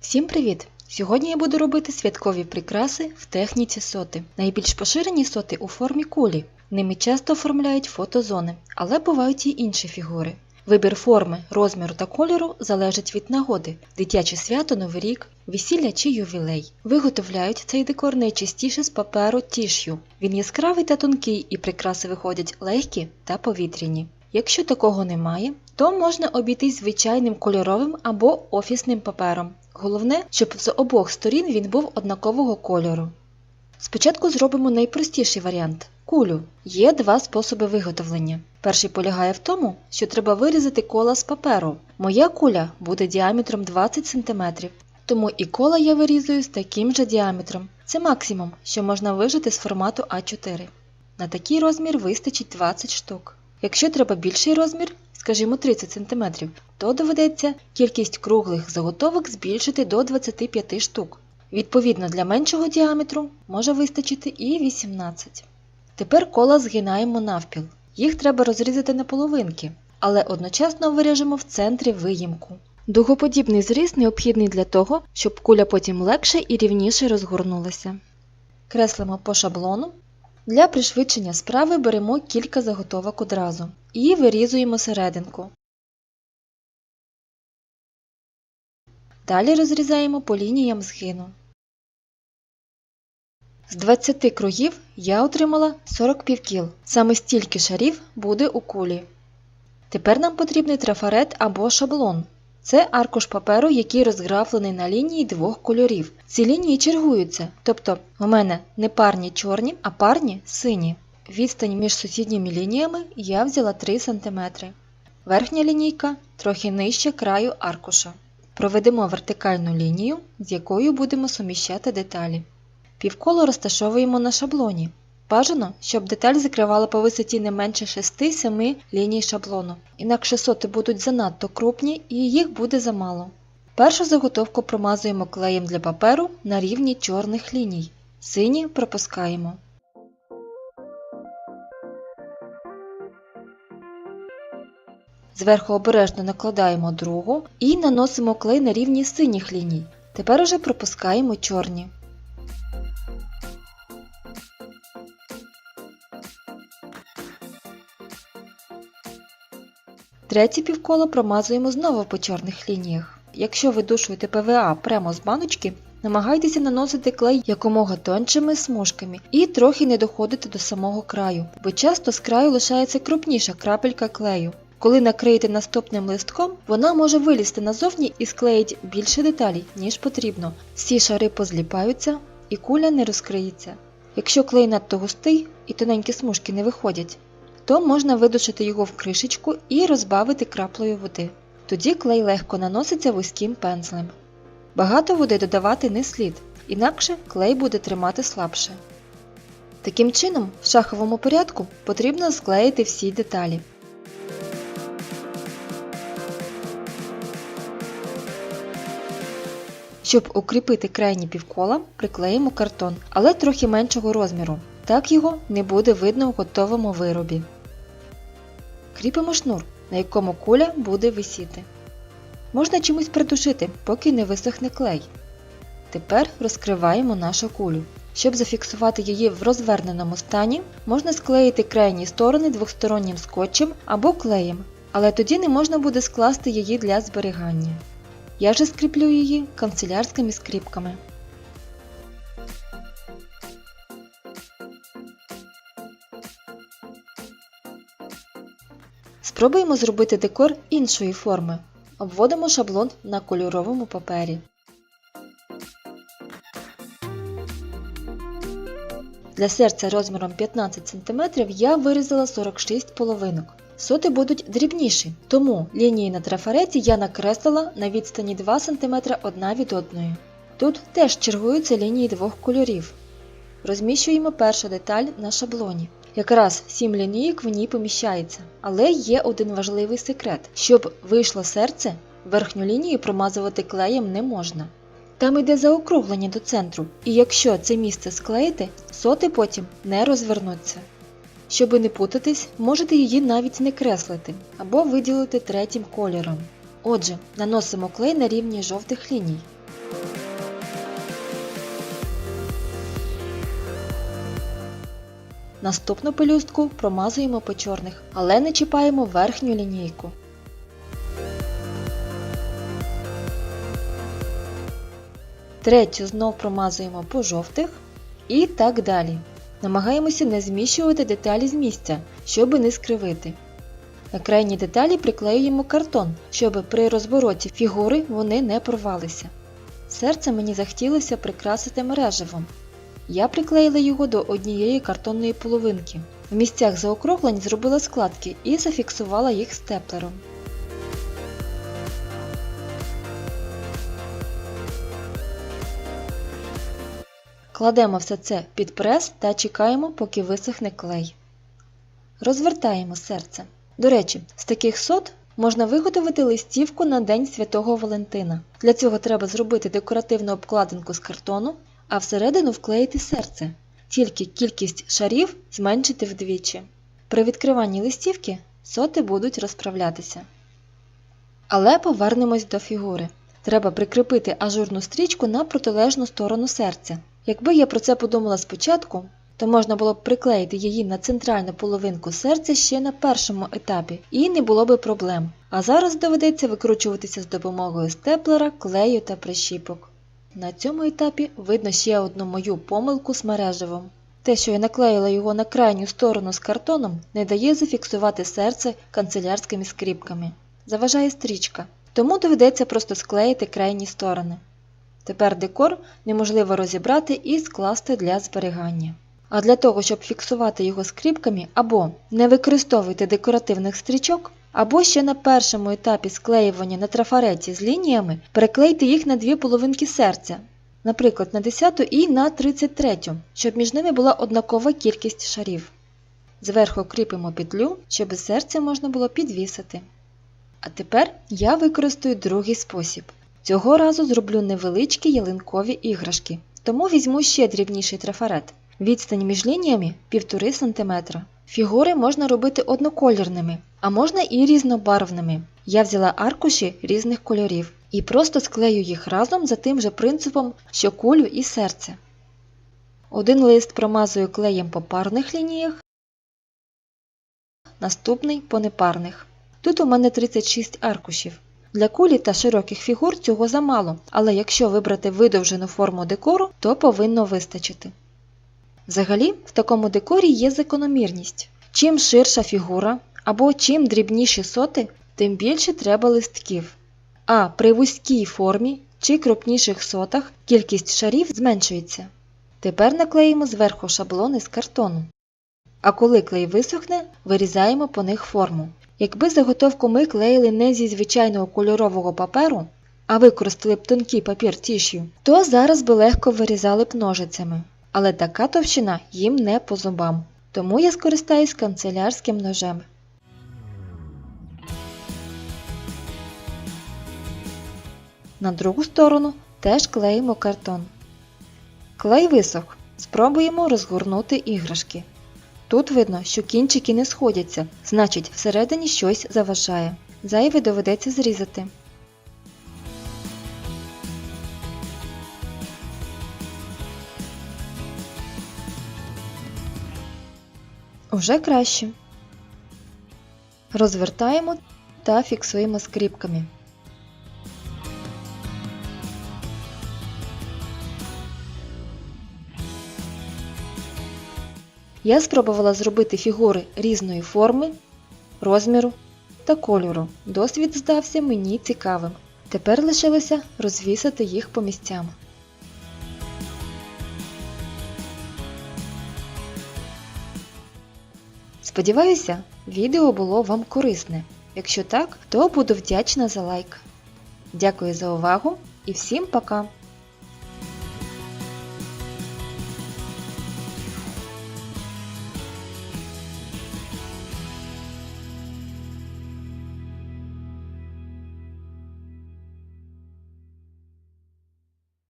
Всім привіт! Сьогодні я буду робити святкові прикраси в техніці соти. Найбільш поширені соти у формі кулі. Ними часто оформляють фотозони, але бувають і інші фігури. Вибір форми, розміру та кольору залежить від нагоди, дитяче свято, новий рік, весілля чи ювілей. Виготовляють цей декор найчастіше з паперу тіш'ю. Він яскравий та тонкий, і прикраси виходять легкі та повітряні. Якщо такого немає, то можна обійтись звичайним кольоровим або офісним папером. Головне, щоб з обох сторін він був однакового кольору. Спочатку зробимо найпростіший варіант кулю. Є два способи виготовлення. Перший полягає в тому, що треба вирізати кола з паперу. Моя куля буде діаметром 20 см, тому і кола я вирізую з таким же діаметром. Це максимум, що можна вижити з формату А4. На такий розмір вистачить 20 штук. Якщо треба більший розмір, скажімо 30 см, то доведеться кількість круглих заготовок збільшити до 25 штук. Відповідно, для меншого діаметру може вистачити і 18. Тепер кола згинаємо навпіл. Їх треба розрізати на половинки, але одночасно виріжемо в центрі виїмку. Дугоподібний зріз необхідний для того, щоб куля потім легше і рівніше розгорнулася. Креслимо по шаблону. Для пришвидшення справи беремо кілька заготовок одразу і вирізуємо серединку. Далі розрізаємо по лініям згину. З 20 кругів я отримала 40 півкіл. Саме стільки шарів буде у кулі. Тепер нам потрібний трафарет або шаблон. Це аркуш паперу, який розграфлений на лінії двох кольорів. Ці лінії чергуються, тобто у мене не парні чорні, а парні сині. Відстань між сусідніми лініями я взяла 3 см. Верхня лінійка трохи нижче краю аркуша. Проведемо вертикальну лінію, з якою будемо суміщати деталі. Півколо розташовуємо на шаблоні. Бажано, щоб деталь закривала по висоті не менше 6-7 ліній шаблону, інакше соти будуть занадто крупні і їх буде замало. Першу заготовку промазуємо клеєм для паперу на рівні чорних ліній. Сині пропускаємо. Зверху обережно накладаємо другу і наносимо клей на рівні синіх ліній. Тепер уже пропускаємо чорні. Третє півколо промазуємо знову по чорних лініях. Якщо ви душуєте ПВА прямо з баночки, намагайтеся наносити клей якомога тоншими смужками і трохи не доходити до самого краю, бо часто з краю лишається крупніша крапелька клею. Коли накриєте наступним листком, вона може вилізти назовні і склеїть більше деталей, ніж потрібно. Всі шари позліпаються і куля не розкриється. Якщо клей надто густий і тоненькі смужки не виходять, то можна видушити його в кришечку і розбавити краплею води. Тоді клей легко наноситься вузьким пензлем. Багато води додавати не слід, інакше клей буде тримати слабше. Таким чином, в шаховому порядку потрібно склеїти всі деталі. Щоб укріпити крайні півкола, приклеїмо картон, але трохи меншого розміру. Так його не буде видно в готовому виробі. Кріпимо шнур, на якому куля буде висіти. Можна чимось придушити, поки не висохне клей. Тепер розкриваємо нашу кулю. Щоб зафіксувати її в розверненому стані, можна склеїти крайні сторони двостороннім скотчем або клеєм, але тоді не можна буде скласти її для зберігання. Я же скріплю її канцелярськими скріпками. Спробуємо зробити декор іншої форми. Обводимо шаблон на кольоровому папері. Для серця розміром 15 см я вирізала 46 половинок. Соти будуть дрібніші, тому лінії на трафареті я накреслила на відстані 2 см одна від одної. Тут теж чергуються лінії двох кольорів. Розміщуємо першу деталь на шаблоні. Якраз 7 лінійок в ній поміщається. Але є один важливий секрет: щоб вийшло серце, верхню лінію промазувати клеєм не можна. Там йде заокруглення до центру, і якщо це місце склеїти, соти потім не розвернуться. Щоби не путатись, можете її навіть не креслити або виділити третім кольором. Отже, наносимо клей на рівні жовтих ліній. Наступну пелюстку промазуємо по чорних, але не чіпаємо верхню лінійку. Третю знов промазуємо по жовтих і так далі. Намагаємося не зміщувати деталі з місця, щоб не скривити. На крайні деталі приклеюємо картон, щоб при розвороті фігури вони не порвалися. Серце мені захотілося прикрасити мереживом. Я приклеїла його до однієї картонної половинки. В місцях заокруглень зробила складки і зафіксувала їх степлером. Кладемо все це під прес та чекаємо, поки висохне клей. Розвертаємо серце. До речі, з таких сот можна виготовити листівку на День Святого Валентина. Для цього треба зробити декоративну обкладинку з картону, а всередину вклеїти серце. Тільки кількість шарів зменшити вдвічі. При відкриванні листівки соти будуть розправлятися. Але повернемось до фігури. Треба прикріпити ажурну стрічку на протилежну сторону серця. Якби я про це подумала спочатку, то можна було б приклеїти її на центральну половинку серця ще на першому етапі, і не було би проблем. А зараз доведеться викручуватися з допомогою степлера, клею та прищіпок. На цьому етапі видно ще одну мою помилку з мереживом. Те, що я наклеїла його на крайню сторону з картоном, не дає зафіксувати серце канцелярськими скріпками. Заважає стрічка, тому доведеться просто склеїти крайні сторони. Тепер декор неможливо розібрати і скласти для зберігання. А для того, щоб фіксувати його скріпками, або не використовуйте декоративних стрічок, або ще на першому етапі склеювання на трафареті з лініями переклейте їх на дві половинки серця, наприклад, на 10 і на 33, щоб між ними була однакова кількість шарів. Зверху кріпимо петлю, щоб серце можна було підвісити. А тепер я використаю другий спосіб. Цього разу зроблю невеличкі ялинкові іграшки, тому візьму ще дрібніший трафарет. Відстань між лініями 1,5 см. Фігури можна робити одноколірними, а можна і різнобарвними. Я взяла аркуші різних кольорів і просто склею їх разом за тим же принципом, що кулю і серце. Один лист промазую клеєм по парних лініях, наступний по непарних. Тут у мене 36 аркушів. Для кулі та широких фігур цього замало, але якщо вибрати видовжену форму декору, то повинно вистачити. Взагалі, в такому декорі є закономірність. Чим ширша фігура або чим дрібніші соти, тим більше треба листків. А при вузькій формі чи крупніших сотах кількість шарів зменшується. Тепер наклеїмо зверху шаблони з картону. А коли клей висохне, вирізаємо по них форму. Якби заготовку ми клеїли не зі звичайного кольорового паперу, а використали б тонкий папір тішю, то зараз би легко вирізали б ножицями. Але така товщина їм не по зубам. Тому я скористаюсь канцелярським ножем. На другу сторону теж клеїмо картон. Клей висох. Спробуємо розгорнути іграшки. Тут видно, що кінчики не сходяться, значить всередині щось заважає. Зайве доведеться зрізати. Уже краще. Розвертаємо та фіксуємо скріпками. Я спробувала зробити фігури різної форми, розміру та кольору. Досвід здався мені цікавим. Тепер лишилося розвісити їх по місцям. Сподіваюся, відео було вам корисне. Якщо так, то буду вдячна за лайк. Дякую за увагу і всім пока!